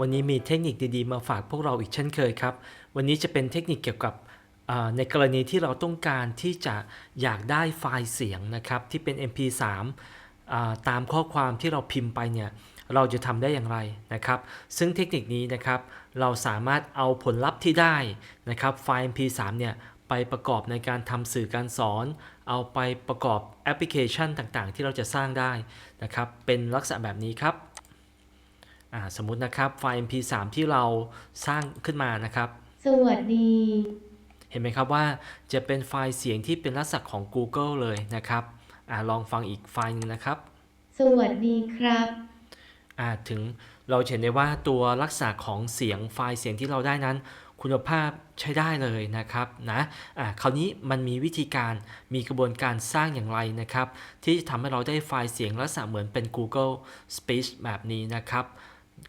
วันนี้มีเทคนิคดีๆ มาฝากพวกเราอีกเช่นเคยครับ วันนี้จะเป็นเทคนิคเกี่ยวกับในกรณีที่เราต้องการที่จะอยากได้ไฟล์เสียงนะครับที่เป็น MP3 อ่าตามข้อความที่เราพิมพ์ไปเนี่ยเราจะทำได้อย่างไรนะครับ ซึ่งเทคนิคนี้นะครับเราสามารถเอาผลลัพธ์ที่ได้นะครับไฟล์ MP3 เนี่ยไปประกอบในการทำสื่อการสอน เอาไปประกอบแอปพลิเคชันต่างๆ ที่เราจะสร้างได้นะครับเป็นลักษณะแบบนี้ครับ สมมุตินะครับไฟล์ MP3 ที่เราสร้างขึ้นมานะครับ สวัสดี เห็นไหมครับว่าจะเป็นไฟล์เสียงที่เป็นลักษณะของ Google เลยนะครับอาลองฟังอีกไฟล์หนึงนะครับ สวัสดีครับอ่าถึงเราจะเห็นได้ว่าตัวลักษณะของเสียงไฟล์เสียงที่เราได้นั้น คุณภาพใช้ได้เลยนะครับนะอ่าคราวนี้มันมีวิธีการมีกระบวนการสร้างอย่างไรนะครับ ที่จะทำให้เราได้ไฟล์เสียงลักษณะเหมือนเป็น Google Speech แบบนี้นะครับ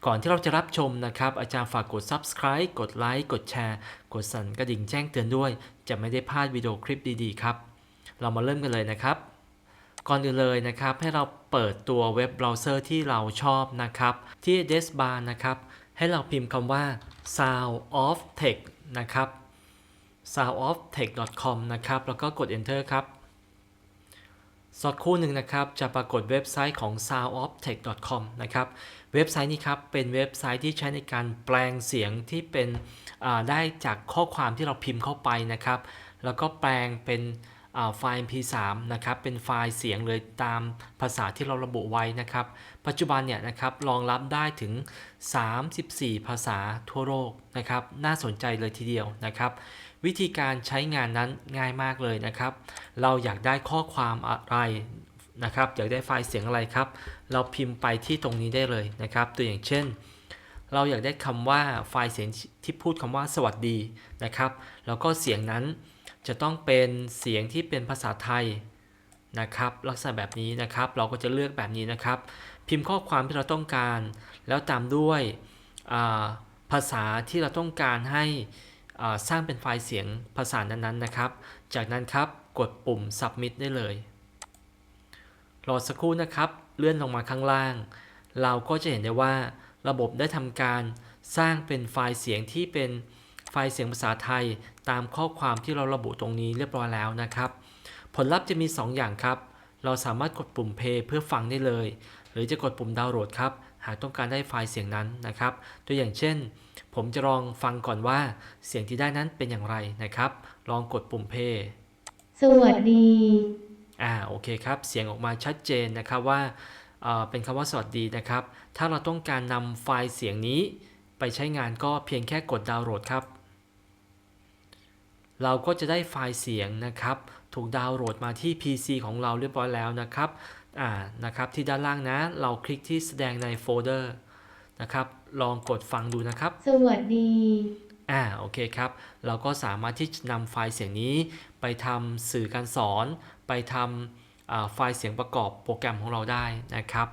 ก่อนที่เราจะรับชมนะครับ อาจารย์ฝากกด subscribe กดไลค์กดแชร์ กดสั่นกระดิ่งแจ้งเตือนด้วย จะไม่ได้พลาดวิดีโอคลิปดีๆครับ เรามาเริ่มกันเลยนะครับ ก่อนอื่นเลยนะครับ ให้เราเปิดตัวเว็บเบราว์เซอร์ที่เราชอบนะครับ ที่ d e s bar นะครับ ให้เราพิมพ์คำว่า sound of tech นะครับ soundoftech.com นะครับ แล้วก็กด enter ครับ สักครู่หนึ่งนะครับ จะปรากฏเว็บไซต์ของ soundoftech.com นะครับ เว็บไซต์นี้ครับ เป็นเว็บไซต์ที่ใช้ในการแปลงเสียงที่เป็นได้จากข้อความที่เราพิมพ์เข้าไปนะครับ แล้วก็แปลงเป็น ไฟล์ MP3 นะครับ เป็นไฟล์เสียงเลยตามภาษาที่เราระบุไว้นะครับ ปัจจุบันเนี่ยนะครับรองรับได้ถึง 34 ภาษาทั่วโลกนะครับ น่าสนใจเลยทีเดียวนะครับ วิธีการใช้งานนั้นง่ายมากเลยนะครับ เราอยากได้ข้อความอะไรนะครับ อยากได้ไฟล์เสียงอะไรครับ เราพิมพ์ไปที่ตรงนี้ได้เลยนะครับ ตัวอย่างเช่น เราอยากได้คำว่าไฟล์เสียงที่พูดคำว่าสวัสดีนะครับ แล้วก็เสียงนั้น จะต้องเป็นเสียงที่เป็นภาษาไทยนะครับลักษณะแบบนี้นะครับ เราก็จะเลือกแบบนี้นะครับ พิมพ์ข้อความที่เราต้องการ แล้วตามด้วยาภาษาที่เราต้องการให้สร้างเป็นไฟล์เสียงภาษานั้นๆนะครับ จากนั้นครับกดปุ่ม submit ได้เลย รอสักครู่นะครับ เลื่อนลงมาข้างล่าง เราก็จะเห็นได้ว่าระบบได้ทำการสร้างเป็นไฟล์เสียงที่เป็น ไฟล์เสียงภาษาไทยตามข้อความที่เราระบุตรงนี้เรียบร้อยแล้วนะครับ ผลลัพธ์จะมี 2 อย่างครับ เราสามารถกดปุ่ม play เพื่อฟังได้เลย หรือจะกดปุ่มดาวน์โหลดครับ หากต้องการได้ไฟล์เสียงนั้นนะครับ ตัวอย่างเช่น ผมจะลองฟังก่อนว่าเสียงที่ได้นั้นเป็นอย่างไรนะครับ ลองกดปุ่ม play สวัสดี อ่าโอเคครับ เสียงออกมาชัดเจนนะครับว่าเอ่อเป็นคำว่าสวัสดีนะครับ ถ้าเราต้องการนำไฟล์เสียงนี้ไปใช้งานก็เพียงแค่กดดาวน์โหลดครับ เราก็จะได้ไฟล์เสียงนะครับ ถูกดาวน์โหลดมาที่ PC ของเราเรียบร้อยแล้วนะครับอ่านะครับ ที่ด้านล่างนะ เราคลิกที่แสดงในโฟลเดอร์นะครับ ลองกดฟังดูนะครับ สวัสดีอ่าโอเคครับ เราก็สามารถที่จะนำไฟล์เสียงนี้ ไปทำสื่อการสอน ไปทำอ่าไฟล์เสียงประกอบโปรแกรมของเราได้นะครับ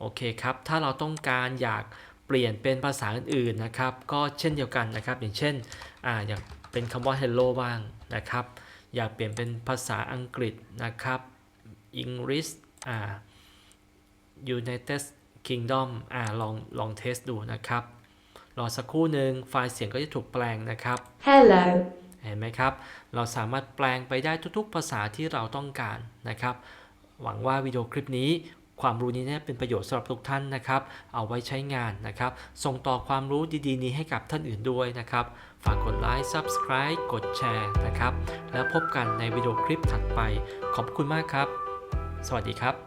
โอเคครับ ถ้าเราต้องการอยากเปลี่ยนเป็นภาษาอื่นๆนะครับ ก็เช่นเดียวกันนะครับ อย่างเช่น อ่า อยาก เป็นคำว่า hello บ้างนะครับ อยากเปลี่ยนเป็นภาษาอังกฤษนะครับ English อ่า United Kingdom อ่าลองลองเทสดูนะครับ รอสักครู่หนึ่งไฟล์เสียงก็จะถูกแปลงนะครับ Hello เห็นไหมครับ เราสามารถแปลงไปได้ทุกๆภาษาที่เราต้องการนะครับ หวังว่าวิดีโอคลิปนี้ ความรู้นี้เนี่ยเป็นประโยชน์สำหรับทุกท่านนะครับ เอาไว้ใช้งานนะครับ ส่งต่อความรู้ดีๆ นี้ให้กับท่านอื่นด้วยนะครับ ฝากกดไลค์ Subscribe กดแชร์นะครับ แล้วพบกันในวิดีโอคลิปถัดไป ขอบคุณมากครับ สวัสดีครับ